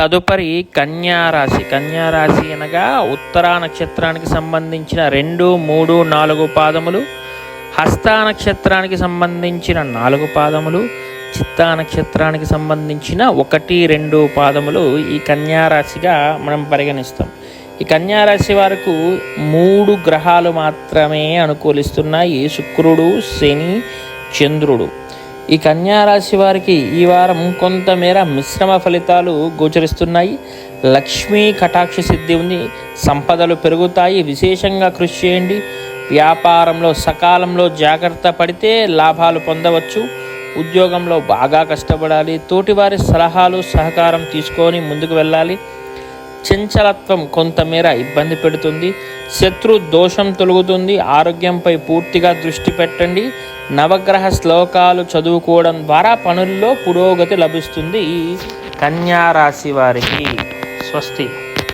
తదుపరి కన్యారాశి కన్యారాశి అనగా ఉత్తరా నక్షత్రానికి సంబంధించిన రెండు మూడు నాలుగు పాదములు హస్తా నక్షత్రానికి సంబంధించిన నాలుగు పాదములు చిత్తా నక్షత్రానికి సంబంధించిన ఒకటి రెండు పాదములు ఈ కన్యారాశిగా మనం పరిగణిస్తాం. ఈ కన్యారాశి వారికి మూడు గ్రహాలు మాత్రమే అనుకూలిస్తున్నాయి. శుక్రుడు శని చంద్రుడు. ఈ కన్యారాశి వారికి ఈ వారం కొంతమేర మిశ్రమ ఫలితాలు గోచరిస్తున్నాయి. లక్ష్మీ కటాక్ష సిద్ధి ఉంది. సంపదలు పెరుగుతాయి. విశేషంగా కృషి చేయండి. వ్యాపారంలో సకాలంలో జాగ్రత్త పడితే లాభాలు పొందవచ్చు. ఉద్యోగంలో బాగా కష్టపడాలి. తోటివారి సలహాలు సహకారం తీసుకొని ముందుకు వెళ్ళాలి. చంచలత్వం కొంతమేర ఇబ్బంది పెడుతుంది. శత్రు దోషం తొలుగుతుంది. ఆరోగ్యంపై పూర్తిగా దృష్టి పెట్టండి. నవగ్రహ శ్లోకాలు చదువుకోవడం ద్వారా పనుల్లో పురోగతి లభిస్తుంది ఈ కన్యా రాశి వారికి. స్వస్తి.